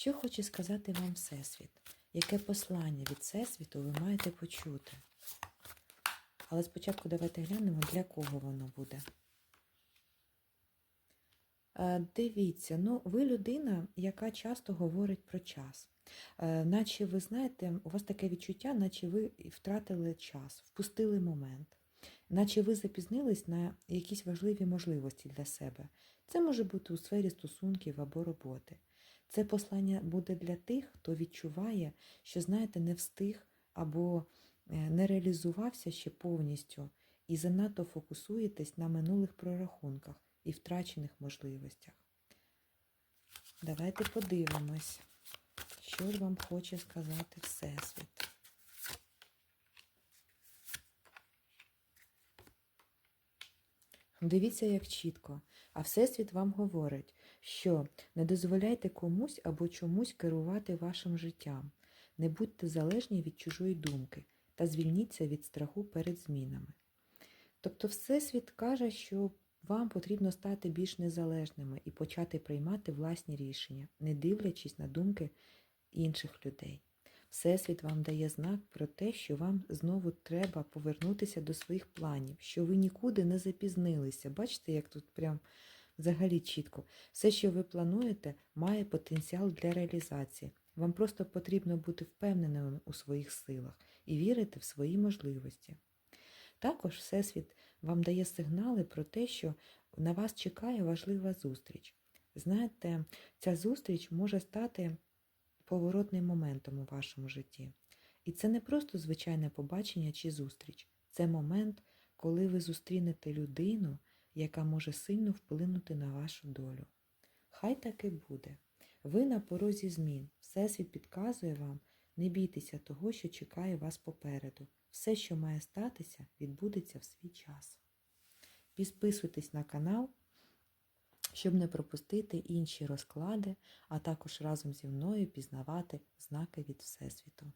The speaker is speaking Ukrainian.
Що хоче сказати вам Всесвіт? Яке послання від Всесвіту ви маєте почути? Але спочатку давайте глянемо, для кого воно буде. Е, Дивіться, ну ви людина, яка часто говорить про час. Е, Наче ви знаєте, у вас таке відчуття, наче ви втратили час, впустили момент, наче ви запізнились на якісь важливі можливості для себе. Це може бути у сфері стосунків або роботи. Це послання буде для тих, хто відчуває, що, знаєте, не встиг або е, не реалізувався ще повністю і занадто фокусуєтесь на минулих прорахунках і втрачених можливостях. Давайте подивимось, що ж вам хоче сказати Всесвіт. Дивіться, як чітко. А Всесвіт вам говорить, що не дозволяйте комусь або чомусь керувати вашим життям. Не будьте залежні від чужої думки та звільніться від страху перед змінами. Тобто, Всесвіт каже, що вам потрібно стати більш незалежними і почати приймати власні рішення, не дивлячись на думки інших людей. Всесвіт вам дає знак про те, що вам знову треба повернутися до своїх планів, що ви нікуди не запізнилися. Бачите, як тут прям взагалі чітко. Все, що ви плануєте, має потенціал для реалізації. Вам просто потрібно бути впевненими у своїх силах і вірити в свої можливості. Також Всесвіт вам дає сигнали про те, що на вас чекає важлива зустріч. Знаєте, ця зустріч може стати поворотним моментом у вашому житті. І це не просто звичайне побачення чи зустріч. Це момент, коли ви зустрінете людину, яка може сильно вплинути на вашу долю. Хай так і буде. Ви на порозі змін. Всесвіт підказує вам, не бійтеся того, що чекає вас попереду. Все, що має статися, відбудеться в свій час. Підписуйтесь на канал, щоб не пропустити інші розклади, а також разом зі мною пізнавати знаки від Всесвіту.